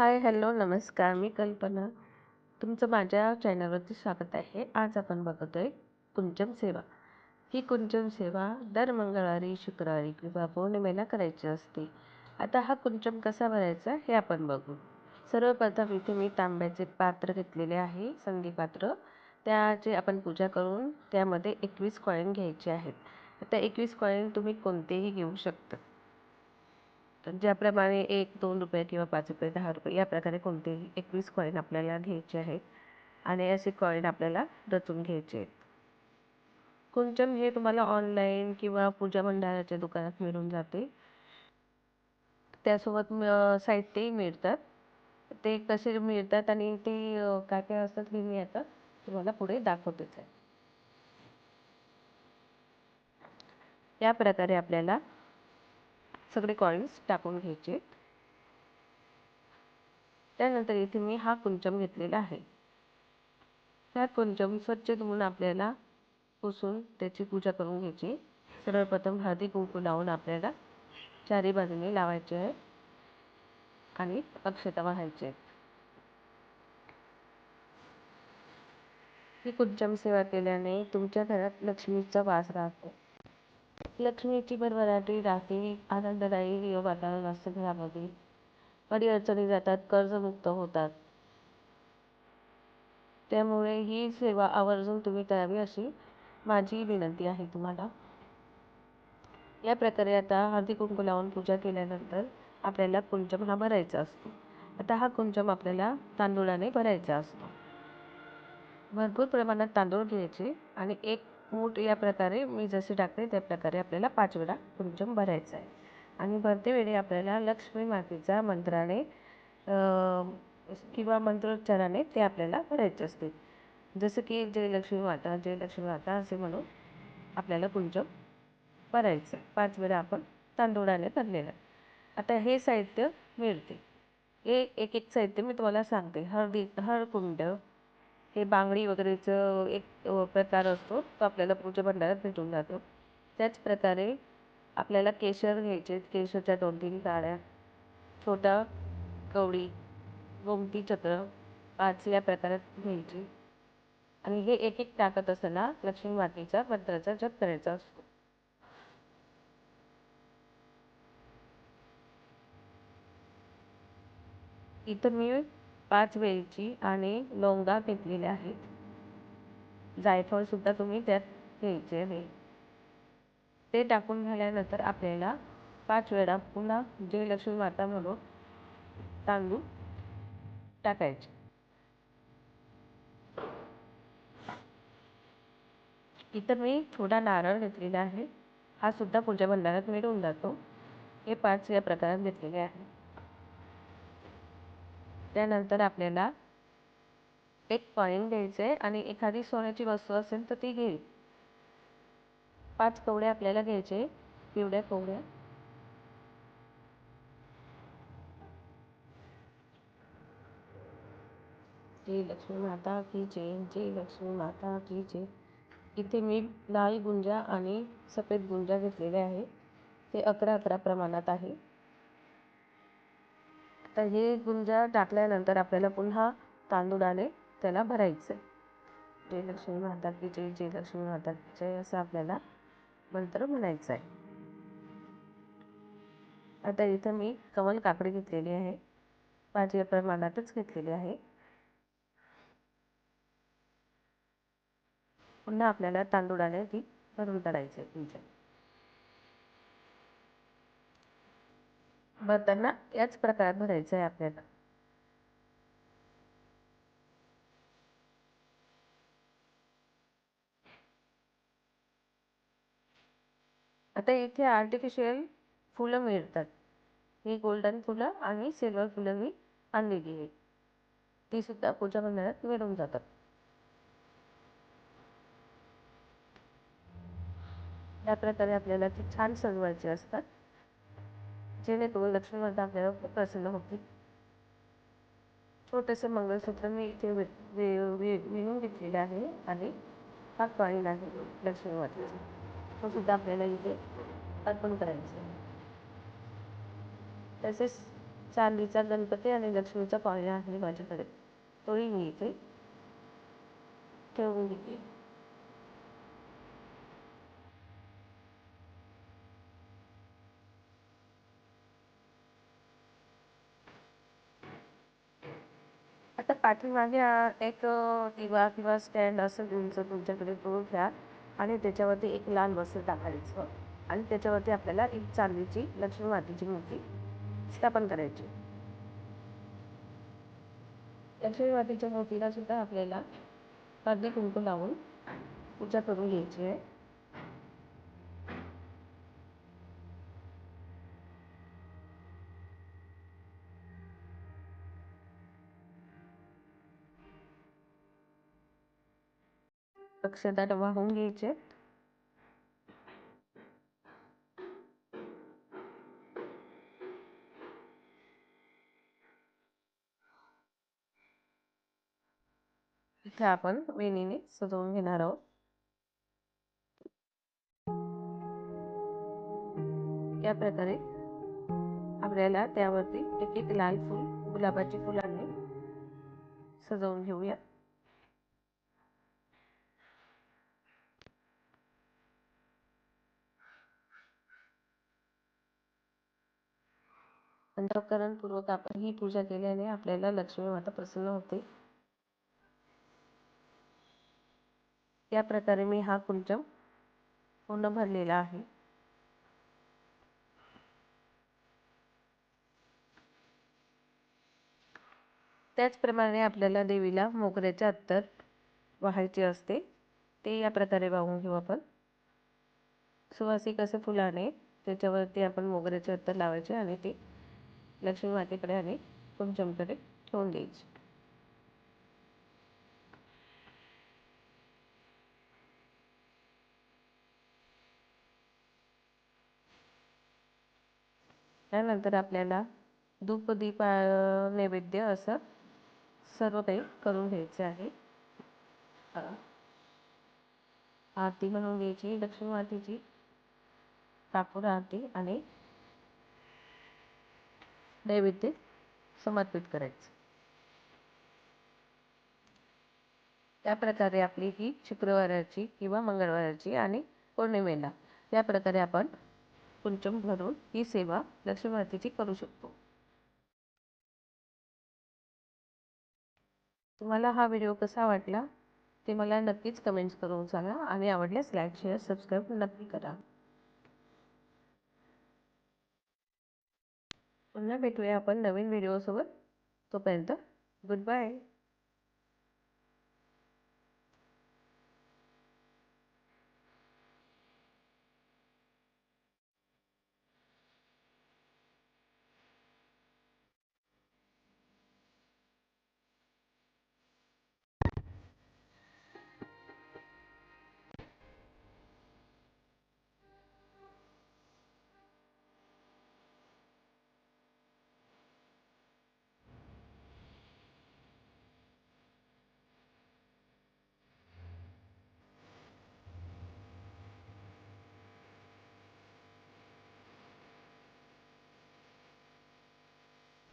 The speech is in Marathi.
हाय हॅलो नमस्कार मी कल्पना. तुमचं माझ्या चॅनलवरती स्वागत आहे. आज आपण बघतोय कुंचम सेवा. ही कुंचम सेवा दर मंगळवारी शुक्रवारी किंवा पौर्णिमेला करायची असते. आता हा कुंचम कसा भरायचा हे आपण बघू. सर्वप्रथम इथे मी तांब्याचे पात्र घेतलेले आहे संधी पात्र. त्याची आपण पूजा करून त्यामध्ये एकवीस कॉईन घ्यायचे आहेत. आता एकवीस कॉईन तुम्ही कोणतेही घेऊ शकता. तर ज्याप्रमाणे एक दोन रुपये किंवा पाच रुपये दहा रुपये या प्रकारे कोणतेही एकवीस कॉईन आपल्याला घ्यायचे आहेत. आणि असे कॉईन आपल्याला रचून घ्यायचे आहेत. कुंचन हे तुम्हाला ऑनलाईन किंवा पूजा भंडाराच्या दुकानात मिळून जाते. त्यासोबत साहित्यही मिळतात. ते कसे मिळतात आणि ते काय काय असतात हे मी आता तुम्हाला पुढे दाखवतेच आहे. या प्रकारे आपल्याला सगळे कॉईन्स टाकून घ्यायचे. त्यानंतर इथे मी हा कुंचम घेतलेला आहे. त्या कुंचम स्वच्छ धुवून आपल्याला पुसून त्याची पूजा करून घ्यायची. सर्वप्रथम हळदी कुंकू लावून आपल्याला चारी बाजूने लावायचे आहे आणि अक्षता वाहायचे आहेत. ही कुंचम सेवा केल्याने तुमच्या घरात लक्ष्मीचा वास राहतो. लक्ष्मीची भरवराटी राखी आनंददायी वातावरण असतं घरामध्ये. अडीअडचणी अडचणी जातात कर्जमुक्त होतात. त्यामुळे ही सेवा आवर्जून तुम्ही करावी अशी माझी विनंती आहे तुम्हाला. या प्रकारे आता हळदी कुंकू लावून पूजा केल्यानंतर आपल्याला कुंचम हा भरायचा असतो. आता हा कुंचम आपल्याला तांदूळाने भरायचा असतो. भरपूर प्रमाणात तांदूळ घ्यायचे आणि एक मूठ या प्रकारे मी जसे टाकते त्या प्रकारे आपल्याला पाच वेळा कुंचम भरायचा आहे. आणि भरते वेळी आपल्याला लक्ष्मी मातेचा मंत्राने किंवा मंत्रोच्चाराने ते आपल्याला भरायचे असते. जसं की जय लक्ष्मी माता जय लक्ष्मी माता असे म्हणून आपल्याला कुंजम भरायचं पाच वेळा आपण तांदूळाने भरलेलं आता हे साहित्य मिळते. हे एक एक साहित्य मी तुम्हाला सांगते. हळदी हळकुंड हे बांगडी वगैरेचं एक प्रकार असतो तो आपल्याला पूजा भंडारात भेटून जातो. त्याच प्रकारे आपल्याला केशर घ्यायचे केशरच्या दोन तीन काड्या छोटा कवडी गोमती छत्र पाच या प्रकारात घ्यायची. आणि हे एक एक टाकत असताना लक्ष्मी मातेचा मंत्राचा जप करायचा असतो. इथं मी पाच वेलची आणि लवंगा घेतलेल्या आहेत. जायफळ सुद्धा तुम्ही त्यात घ्यायचे आहे. ते टाकून झाल्यानंतर आपल्याला पाच वेळा पुन्हा जय लक्ष्मी माता म्हणून तांदूळ टाकायचे. इथं मी थोडा नारळ घेतलेला आहे. हा सुद्धा पूजा भंडारात मिळून जातो. हे पाच या प्रकारात घेतलेले आहे. त्यानंतर आपल्याला एक कॉईन घ्यायचं आहे आणि एखादी सोन्याची वस्तू असेल तर ती घेईल. पाच कवड्या आपल्याला घ्यायचे पिवळ्या कवड्या. जय लक्ष्मी माता की जय जय लक्ष्मी माता की जय. इथे मी लाल गुंजा आणि सफेद गुंजा घेतलेले आहे ते अकरा अकरा प्रमाणात आहे. तर हे गुंजा टाकल्यानंतर आपल्याला पुन्हा तांदूळाने त्याला भरायचं जय लक्ष्मी माता की जय जय लक्ष्मी माता की जय असं आपल्याला मंत्र म्हणायचं आहे आता इथं मी कमल काकडी घेतलेली आहे. माझ्या प्रमाणातच घेतलेली आहे. पुन्हा आपल्याला तांदूळाने ती भरून काढायची आहे तुमच्या भरताना याच प्रकारात भरायचं आहे आपल्याला. आता इथे आर्टिफिशियल फुलं मिळतात. ही गोल्डन फुलं आणि सिल्वर फुलं मी आणलेली आहे. ती सुद्धा पूजा मंदिरात मिळून जातात. या प्रकारे आपल्याला ती छान सजवायची असतात. जेणेकरून लक्ष्मी माता आपल्याला खूप प्रसन्न होती छोटंसं मंगळसूत्र मी इथे विणून घेतलेलं आहे आणि हा कॉईन आहे लक्ष्मी मातेचा तो सुद्धा आपल्याला इथे अर्पण करायचं आहे. तसेच चांदीचा गणपती आणि लक्ष्मीचा पाळणा आहे माझ्याकडे. तोही मी इथे ठेवून घेते. पाठीमागे एक दिवा किंवा स्टँड असं तुमचं तुमच्याकडे तो घ्या आणि त्याच्यावरती एक लाल वस्त्र टाकायचं आणि त्याच्यावरती आपल्याला एक चांदीची लक्ष्मी मातेची मूर्ती स्थापन करायची. लक्ष्मी मातेच्या मूर्तीला सुद्धा आपल्याला हळदी कुंकू लावून पूजा करून घ्यायची आहे. दक्षता वाहून घ्यायचे. इथे आपण वेणीने सजवून घेणार आहोत. या प्रकारे आपल्याला त्यावरती एक एक लाल फूल गुलाबाची फुलांनी सजवून घेऊया अंतकरणपूर्वक आपण ही पूजा केल्याने आपल्याला लक्ष्मी माता प्रसन्न होते. या प्रकारे मी हा कुंचम पूर्ण भरलेला आहे. त्याचप्रमाणे आपल्याला देवीला मोगऱ्याचे अत्तर वाहायचे असते ते या प्रकारे वाहून घेऊ आपण. सुवासिक असे फुलाने त्याच्यावरती आपण मोगऱ्याचे अत्तर लावायचे आणि ते लक्ष्मी मातेकडे आणि कुंचमकडे ठेवून द्यायची. त्यानंतर आपल्याला धूप दीप नैवेद्य असं सर्व काही करून घ्यायचे आहे. आरती म्हणून घ्यायची लक्ष्मी मातेची कापूर आरती आणि नैवेद्य समर्पित करायचं. त्या प्रकारे आपली ही शुक्रवाराची किंवा मंगळवाराची आणि पौर्णिमेला या प्रकारे आपण कुंचम भरून ही सेवा लक्ष्मी मातेची करू शकतो. तुम्हाला हा व्हिडिओ कसा वाटला ते मला नक्कीच कमेंट्स करून सांगा आणि आवडल्यास लाईक शेअर सबस्क्राईब नक्की करा. पुन्हा भेटूया आपण नवीन व्हिडिओसोबत तोपर्यंत गुड बाय